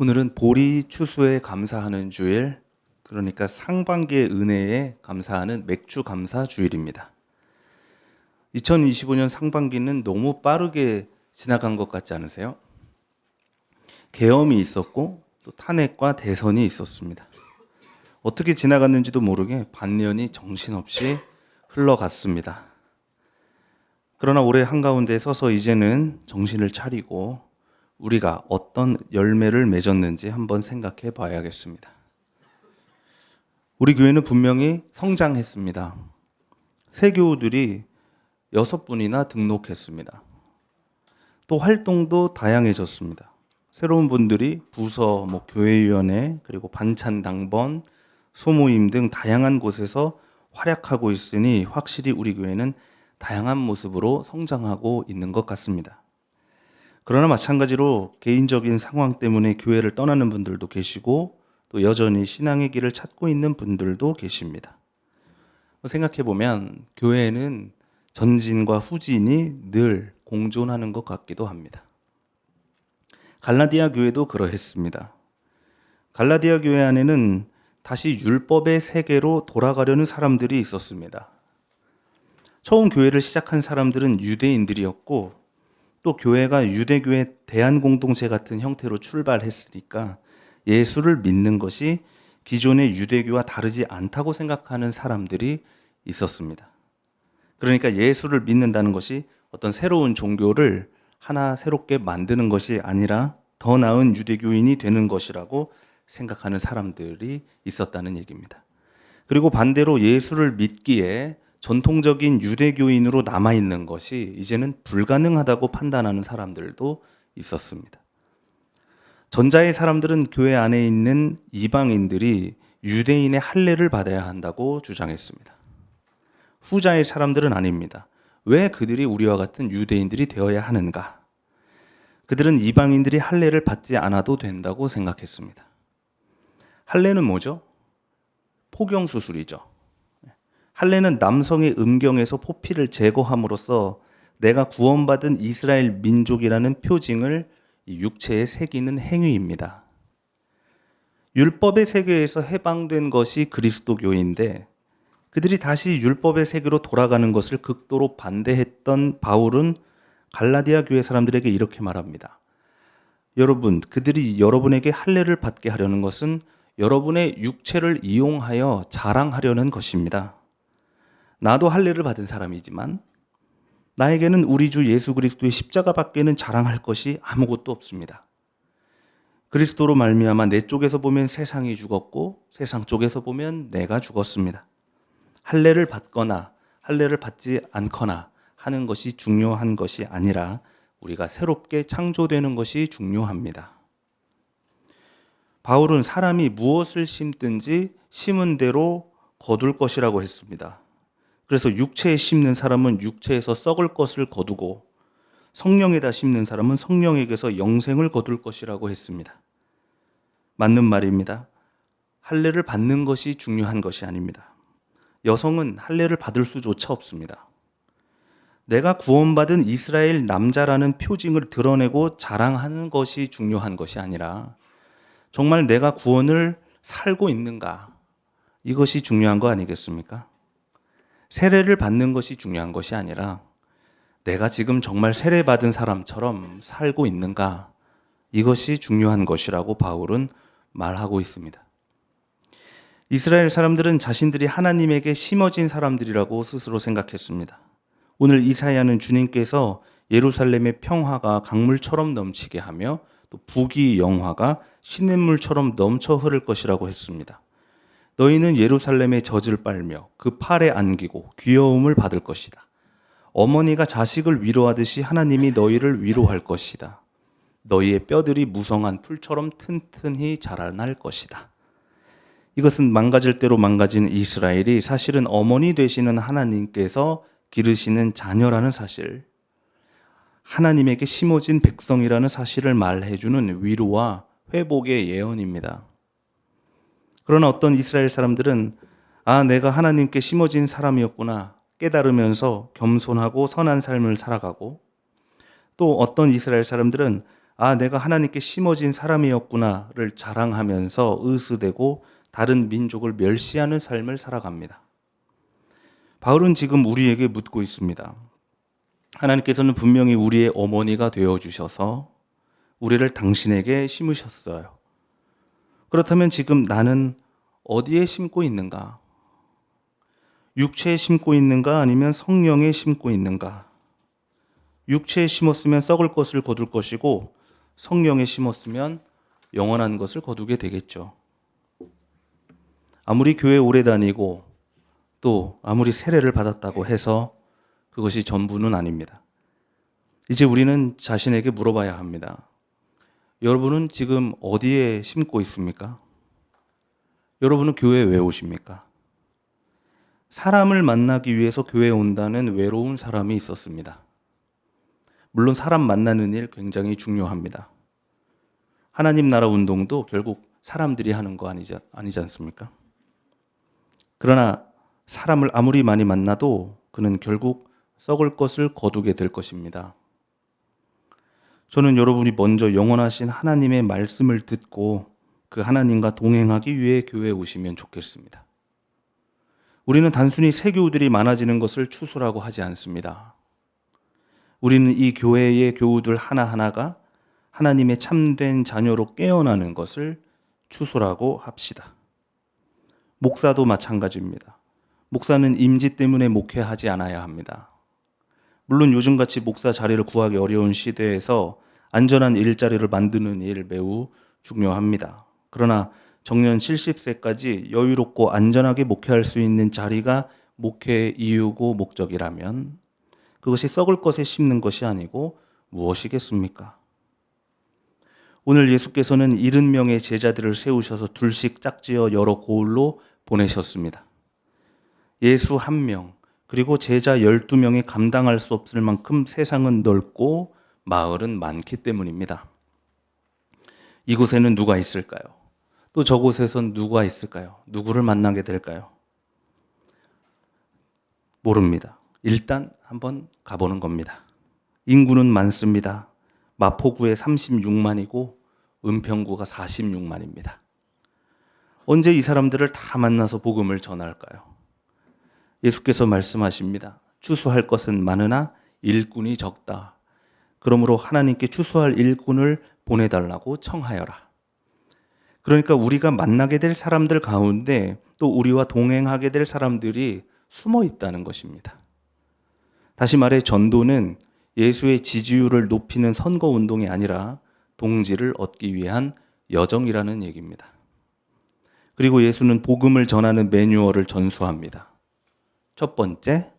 오늘은 보리 추수에 감사하는 주일, 그러니까 상반기의 은혜에 감사하는 맥주 감사 주일입니다. 2025년 상반기는 너무 빠르게 지나간 것 같지 않으세요? 계엄이 있었고 또 탄핵과 대선이 있었습니다. 어떻게 지나갔는지도 모르게 반년이 정신없이 흘러갔습니다. 그러나 올해 한가운데 서서 이제는 정신을 차리고 우리가 어떤 열매를 맺었는지 한번 생각해 봐야겠습니다. 우리 교회는 분명히 성장했습니다. 새 교우들이 여섯 분이나 등록했습니다. 또 활동도 다양해졌습니다. 새로운 분들이 부서, 뭐 교회위원회, 그리고 반찬 당번, 소모임 등 다양한 곳에서 활약하고 있으니 확실히 우리 교회는 다양한 모습으로 성장하고 있는 것 같습니다. 그러나 마찬가지로 개인적인 상황 때문에 교회를 떠나는 분들도 계시고 또 여전히 신앙의 길을 찾고 있는 분들도 계십니다. 생각해 보면 교회는 전진과 후진이 늘 공존하는 것 같기도 합니다. 갈라디아 교회도 그러했습니다. 갈라디아 교회 안에는 다시 율법의 세계로 돌아가려는 사람들이 있었습니다. 처음 교회를 시작한 사람들은 유대인들이었고 또 교회가 유대교의 대한 공동체 같은 형태로 출발했으니까 예수를 믿는 것이 기존의 유대교와 다르지 않다고 생각하는 사람들이 있었습니다. 그러니까 예수를 믿는다는 것이 어떤 새로운 종교를 하나 새롭게 만드는 것이 아니라 더 나은 유대교인이 되는 것이라고 생각하는 사람들이 있었다는 얘기입니다. 그리고 반대로 예수를 믿기에 전통적인 유대교인으로 남아있는 것이 이제는 불가능하다고 판단하는 사람들도 있었습니다. 전자의 사람들은 교회 안에 있는 이방인들이 유대인의 할례를 받아야 한다고 주장했습니다. 후자의 사람들은 아닙니다. 왜 그들이 우리와 같은 유대인들이 되어야 하는가? 그들은 이방인들이 할례를 받지 않아도 된다고 생각했습니다. 할례는 뭐죠? 포경 수술이죠. 할례는 남성의 음경에서 포피를 제거함으로써 내가 구원받은 이스라엘 민족이라는 표징을 육체에 새기는 행위입니다. 율법의 세계에서 해방된 것이 그리스도교인데 그들이 다시 율법의 세계로 돌아가는 것을 극도로 반대했던 바울은 갈라디아 교회 사람들에게 이렇게 말합니다. 여러분, 그들이 여러분에게 할례를 받게 하려는 것은 여러분의 육체를 이용하여 자랑하려는 것입니다. 나도 할례를 받은 사람이지만 나에게는 우리 주 예수 그리스도의 십자가 밖에는 자랑할 것이 아무것도 없습니다. 그리스도로 말미암아 내 쪽에서 보면 세상이 죽었고 세상 쪽에서 보면 내가 죽었습니다. 할례를 받거나 할례를 받지 않거나 하는 것이 중요한 것이 아니라 우리가 새롭게 창조되는 것이 중요합니다. 바울은 사람이 무엇을 심든지 심은 대로 거둘 것이라고 했습니다. 그래서 육체에 심는 사람은 육체에서 썩을 것을 거두고 성령에다 심는 사람은 성령에게서 영생을 거둘 것이라고 했습니다. 맞는 말입니다. 할례를 받는 것이 중요한 것이 아닙니다. 여성은 할례를 받을 수조차 없습니다. 내가 구원받은 이스라엘 남자라는 표징을 드러내고 자랑하는 것이 중요한 것이 아니라 정말 내가 구원을 살고 있는가 이것이 중요한 거 아니겠습니까? 세례를 받는 것이 중요한 것이 아니라 내가 지금 정말 세례 받은 사람처럼 살고 있는가 이것이 중요한 것이라고 바울은 말하고 있습니다. 이스라엘 사람들은 자신들이 하나님에게 심어진 사람들이라고 스스로 생각했습니다. 오늘 이사야는 주님께서 예루살렘의 평화가 강물처럼 넘치게 하며 또 북이 영화가 시냇물처럼 넘쳐 흐를 것이라고 했습니다. 너희는 예루살렘의 젖을 빨며 그 팔에 안기고 귀여움을 받을 것이다. 어머니가 자식을 위로하듯이 하나님이 너희를 위로할 것이다. 너희의 뼈들이 무성한 풀처럼 튼튼히 자라날 것이다. 이것은 망가질 대로 망가진 이스라엘이 사실은 어머니 되시는 하나님께서 기르시는 자녀라는 사실, 하나님에게 심어진 백성이라는 사실을 말해주는 위로와 회복의 예언입니다. 그러나 어떤 이스라엘 사람들은 아, 내가 하나님께 심어진 사람이었구나 깨달으면서 겸손하고 선한 삶을 살아가고 또 어떤 이스라엘 사람들은 아, 내가 하나님께 심어진 사람이었구나를 자랑하면서 의스대고 다른 민족을 멸시하는 삶을 살아갑니다. 바울은 지금 우리에게 묻고 있습니다. 하나님께서는 분명히 우리의 어머니가 되어 주셔서 우리를 당신에게 심으셨어요. 그렇다면 지금 나는 어디에 심고 있는가? 육체에 심고 있는가 아니면 성령에 심고 있는가? 육체에 심었으면 썩을 것을 거둘 것이고 성령에 심었으면 영원한 것을 거두게 되겠죠. 아무리 교회 오래 다니고 또 아무리 세례를 받았다고 해서 그것이 전부는 아닙니다. 이제 우리는 자신에게 물어봐야 합니다. 여러분은 지금 어디에 심고 있습니까? 여러분은 교회에 왜 오십니까? 사람을 만나기 위해서 교회에 온다는 외로운 사람이 있었습니다. 물론 사람 만나는 일 굉장히 중요합니다. 하나님 나라 운동도 결국 사람들이 하는 거 아니지, 아니지 않습니까? 그러나 사람을 아무리 많이 만나도 그는 결국 썩을 것을 거두게 될 것입니다. 저는 여러분이 먼저 영원하신 하나님의 말씀을 듣고 그 하나님과 동행하기 위해 교회에 오시면 좋겠습니다. 우리는 단순히 새 교우들이 많아지는 것을 추수라고 하지 않습니다. 우리는 이 교회의 교우들 하나하나가 하나님의 참된 자녀로 깨어나는 것을 추수라고 합시다. 목사도 마찬가지입니다. 목사는 임지 때문에 목회하지 않아야 합니다. 물론 요즘같이 목사 자리를 구하기 어려운 시대에서 안전한 일자리를 만드는 일 매우 중요합니다. 그러나 정년 70세까지 여유롭고 안전하게 목회할 수 있는 자리가 목회의 이유고 목적이라면 그것이 썩을 것에 심는 것이 아니고 무엇이겠습니까? 오늘 예수께서는 70명의 제자들을 세우셔서 둘씩 짝지어 여러 고을로 보내셨습니다. 예수 한 명, 그리고 제자 12명이 감당할 수 없을 만큼 세상은 넓고 마을은 많기 때문입니다. 이곳에는 누가 있을까요? 또 저곳에선 누가 있을까요? 누구를 만나게 될까요? 모릅니다. 일단 한번 가보는 겁니다. 인구는 많습니다. 마포구에 36만이고 은평구가 46만입니다. 언제 이 사람들을 다 만나서 복음을 전할까요? 예수께서 말씀하십니다. 추수할 것은 많으나 일꾼이 적다. 그러므로 하나님께 추수할 일꾼을 보내달라고 청하여라. 그러니까 우리가 만나게 될 사람들 가운데 또 우리와 동행하게 될 사람들이 숨어 있다는 것입니다. 다시 말해 전도는 예수의 지지율을 높이는 선거 운동이 아니라 동지를 얻기 위한 여정이라는 얘기입니다. 그리고 예수는 복음을 전하는 매뉴얼을 전수합니다. 첫 번째,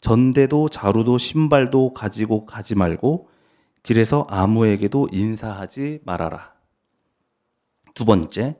전대도 자루도 신발도 가지고 가지 말고 길에서 아무에게도 인사하지 말아라. 두 번째,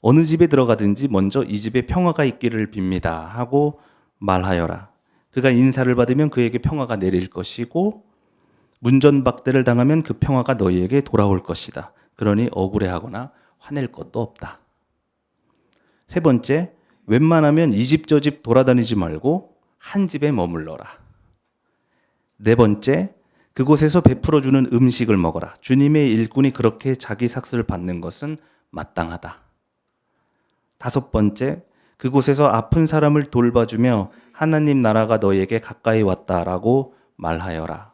어느 집에 들어가든지 먼저 이 집에 평화가 있기를 빕니다 하고 말하여라. 그가 인사를 받으면 그에게 평화가 내릴 것이고 문전박대를 당하면 그 평화가 너희에게 돌아올 것이다. 그러니 억울해하거나 화낼 것도 없다. 세 번째, 웬만하면 이 집저집 돌아다니지 말고 한 집에 머물러라. 네 번째, 그곳에서 베풀어 주는 음식을 먹어라. 주님의 일꾼이 그렇게 자기 삭스를 받는 것은 마땅하다. 다섯 번째, 그곳에서 아픈 사람을 돌봐주며 하나님 나라가 너에게 가까이 왔다라고 말하여라.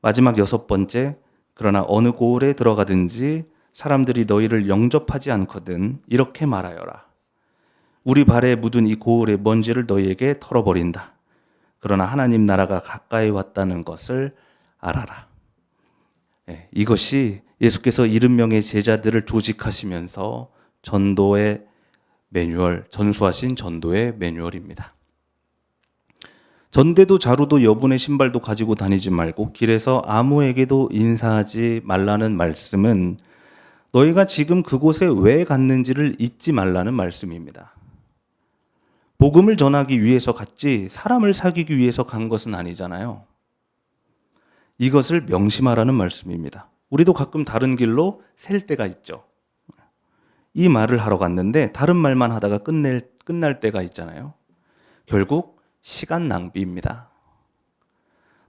마지막 여섯 번째, 그러나 어느 고을에 들어가든지 사람들이 너희를 영접하지 않거든 이렇게 말하여라. 우리 발에 묻은 이 고을의 먼지를 너희에게 털어버린다. 그러나 하나님 나라가 가까이 왔다는 것을 알아라. 예, 이것이 예수께서 70명의 제자들을 조직하시면서 전도의 매뉴얼, 전수하신 전도의 매뉴얼입니다. 전대도 자루도 여분의 신발도 가지고 다니지 말고 길에서 아무에게도 인사하지 말라는 말씀은 너희가 지금 그곳에 왜 갔는지를 잊지 말라는 말씀입니다. 복음을 전하기 위해서 갔지 사람을 사귀기 위해서 간 것은 아니잖아요. 이것을 명심하라는 말씀입니다. 우리도 가끔 다른 길로 셀 때가 있죠. 이 말을 하러 갔는데 다른 말만 하다가 끝낼, 끝날 때가 있잖아요. 결국 시간 낭비입니다.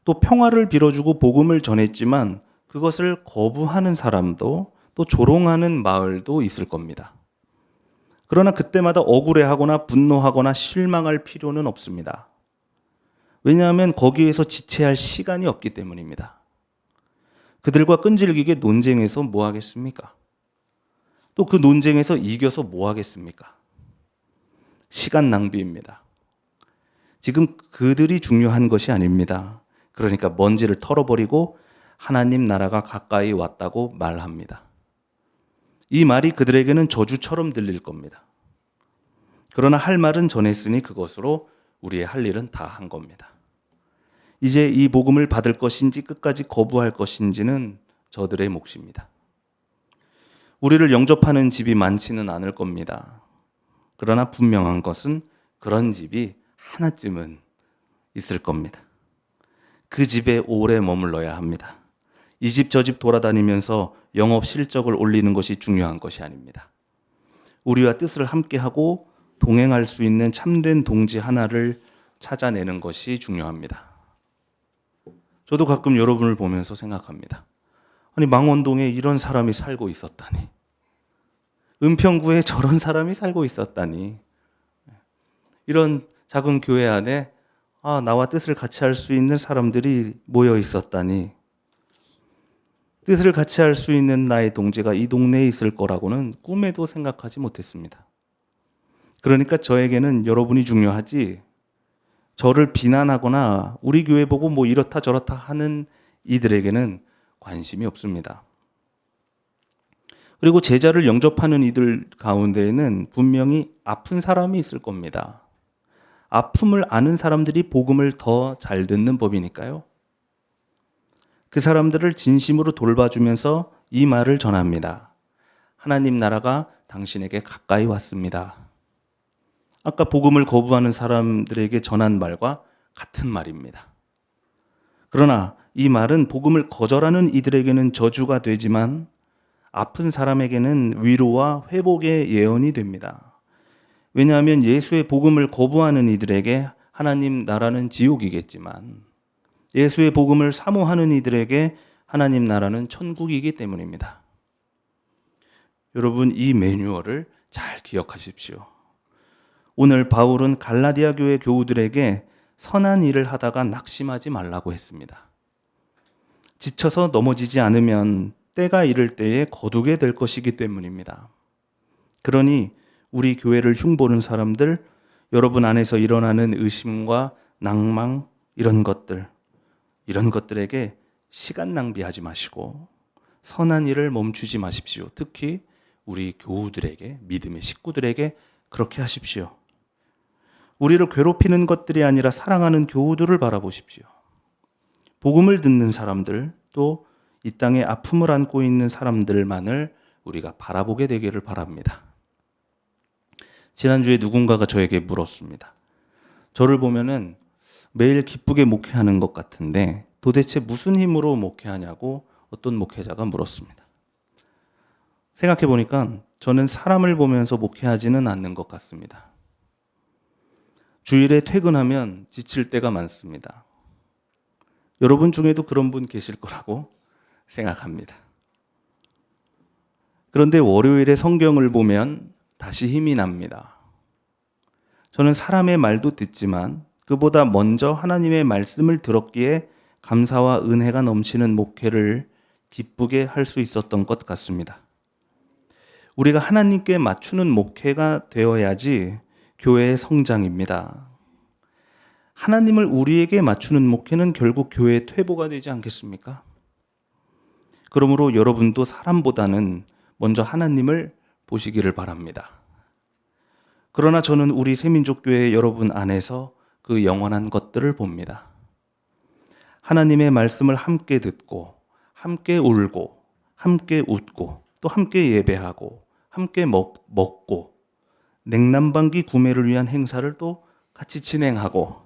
또 평화를 빌어주고 복음을 전했지만 그것을 거부하는 사람도 또 조롱하는 마을도 있을 겁니다. 그러나 그때마다 억울해하거나 분노하거나 실망할 필요는 없습니다. 왜냐하면 거기에서 지체할 시간이 없기 때문입니다. 그들과 끈질기게 논쟁해서 뭐 하겠습니까? 또 그 논쟁에서 이겨서 뭐 하겠습니까? 시간 낭비입니다. 지금 그들이 중요한 것이 아닙니다. 그러니까 먼지를 털어버리고 하나님 나라가 가까이 왔다고 말합니다. 이 말이 그들에게는 저주처럼 들릴 겁니다. 그러나 할 말은 전했으니 그것으로 우리의 할 일은 다 한 겁니다. 이제 이 복음을 받을 것인지 끝까지 거부할 것인지는 저들의 몫입니다. 우리를 영접하는 집이 많지는 않을 겁니다. 그러나 분명한 것은 그런 집이 하나쯤은 있을 겁니다. 그 집에 오래 머물러야 합니다. 이 집 저 집 돌아다니면서 영업 실적을 올리는 것이 중요한 것이 아닙니다. 우리와 뜻을 함께하고 동행할 수 있는 참된 동지 하나를 찾아내는 것이 중요합니다. 저도 가끔 여러분을 보면서 생각합니다. 아니, 망원동에 이런 사람이 살고 있었다니. 은평구에 저런 사람이 살고 있었다니. 이런 작은 교회 안에 아, 나와 뜻을 같이 할 수 있는 사람들이 모여 있었다니. 뜻을 같이 할 수 있는 나의 동지가 이 동네에 있을 거라고는 꿈에도 생각하지 못했습니다. 그러니까 저에게는 여러분이 중요하지, 저를 비난하거나 우리 교회 보고 뭐 이렇다 저렇다 하는 이들에게는 관심이 없습니다. 그리고 제자를 영접하는 이들 가운데에는 분명히 아픈 사람이 있을 겁니다. 아픔을 아는 사람들이 복음을 더 잘 듣는 법이니까요. 그 사람들을 진심으로 돌봐주면서 이 말을 전합니다. 하나님 나라가 당신에게 가까이 왔습니다. 아까 복음을 거부하는 사람들에게 전한 말과 같은 말입니다. 그러나 이 말은 복음을 거절하는 이들에게는 저주가 되지만 아픈 사람에게는 위로와 회복의 예언이 됩니다. 왜냐하면 예수의 복음을 거부하는 이들에게 하나님 나라는 지옥이겠지만 예수의 복음을 사모하는 이들에게 하나님 나라는 천국이기 때문입니다. 여러분 이 매뉴얼을 잘 기억하십시오. 오늘 바울은 갈라디아 교회 교우들에게 선한 일을 하다가 낙심하지 말라고 했습니다. 지쳐서 넘어지지 않으면 때가 이를 때에 거두게 될 것이기 때문입니다. 그러니 우리 교회를 흉보는 사람들, 여러분 안에서 일어나는 의심과 낭망, 이런 것들, 이런 것들에게 시간 낭비하지 마시고 선한 일을 멈추지 마십시오. 특히 우리 교우들에게, 믿음의 식구들에게 그렇게 하십시오. 우리를 괴롭히는 것들이 아니라 사랑하는 교우들을 바라보십시오. 복음을 듣는 사람들, 또 이 땅에 아픔을 안고 있는 사람들만을 우리가 바라보게 되기를 바랍니다. 지난주에 누군가가 저에게 물었습니다. 저를 보면은 매일 기쁘게 목회하는 것 같은데 도대체 무슨 힘으로 목회하냐고 어떤 목회자가 물었습니다. 생각해 보니까 저는 사람을 보면서 목회하지는 않는 것 같습니다. 주일에 퇴근하면 지칠 때가 많습니다. 여러분 중에도 그런 분 계실 거라고 생각합니다. 그런데 월요일에 성경을 보면 다시 힘이 납니다. 저는 사람의 말도 듣지만 그보다 먼저 하나님의 말씀을 들었기에 감사와 은혜가 넘치는 목회를 기쁘게 할 수 있었던 것 같습니다. 우리가 하나님께 맞추는 목회가 되어야지 교회의 성장입니다. 하나님을 우리에게 맞추는 목회는 결국 교회의 퇴보가 되지 않겠습니까? 그러므로 여러분도 사람보다는 먼저 하나님을 보시기를 바랍니다. 그러나 저는 우리 세민족교회 여러분 안에서 그 영원한 것들을 봅니다. 하나님의 말씀을 함께 듣고, 함께 울고, 함께 웃고, 또 함께 예배하고, 함께 먹, 먹고, 냉난방기 구매를 위한 행사를 또 같이 진행하고,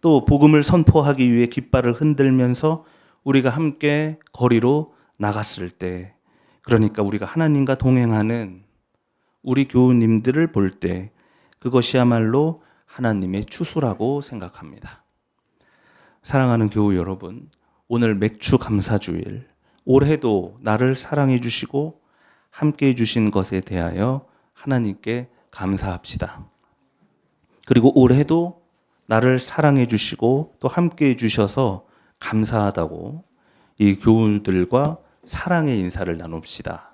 또 복음을 선포하기 위해 깃발을 흔들면서 우리가 함께 거리로 나갔을 때, 그러니까 우리가 하나님과 동행하는 우리 교우님들을 볼 때, 그것이야말로 하나님의 추수라고 생각합니다. 사랑하는 교우 여러분, 오늘 맥주 감사주일, 올해도 나를 사랑해 주시고 함께 해 주신 것에 대하여 하나님께 감사합시다. 그리고 올해도 나를 사랑해 주시고 또 함께 해 주셔서 감사하다고 이 교우들과 사랑의 인사를 나눕시다.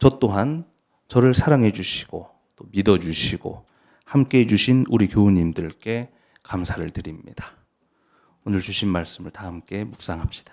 저 또한 저를 사랑해 주시고 또 믿어 주시고 함께 해 주신 우리 교우님들께 감사를 드립니다. 오늘 주신 말씀을 다 함께 묵상합시다.